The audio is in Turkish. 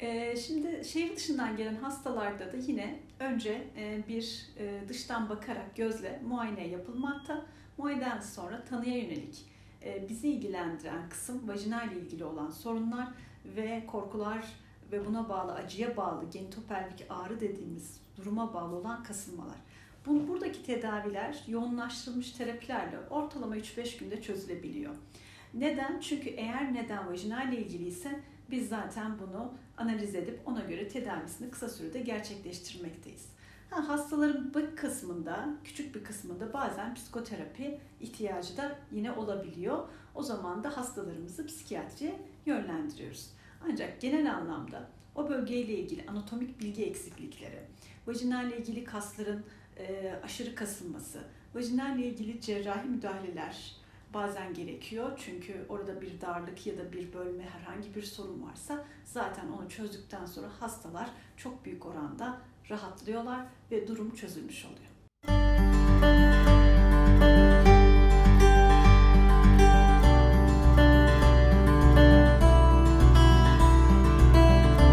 Ee, şimdi şehir dışından gelen hastalarda da yine önce e, bir e, dıştan bakarak gözle muayene yapılmakta. Muayeneden sonra tanıya yönelik e, bizi ilgilendiren kısım vajinal ile ilgili olan sorunlar ve korkular ve buna bağlı acıya bağlı genitopelvik ağrı dediğimiz duruma bağlı olan kasılmalar. Bu, buradaki tedaviler yoğunlaştırılmış terapilerle ortalama 3-5 günde çözülebiliyor. Neden? Çünkü eğer neden vajinal ile ilgili ise biz zaten bunu analiz edip ona göre tedavisini kısa sürede gerçekleştirmekteyiz. Ha, hastaların bir kısmında, küçük bir kısmında bazen psikoterapi ihtiyacı da yine olabiliyor. O zaman da hastalarımızı psikiyatriye yönlendiriyoruz. Ancak genel anlamda o bölgeyle ilgili anatomik bilgi eksiklikleri, vajinalle ilgili kasların e, aşırı kasılması, vajinalle ilgili cerrahi müdahaleler bazen gerekiyor. Çünkü orada bir darlık ya da bir bölme herhangi bir sorun varsa zaten onu çözdükten sonra hastalar çok büyük oranda rahatlıyorlar ve durum çözülmüş oluyor.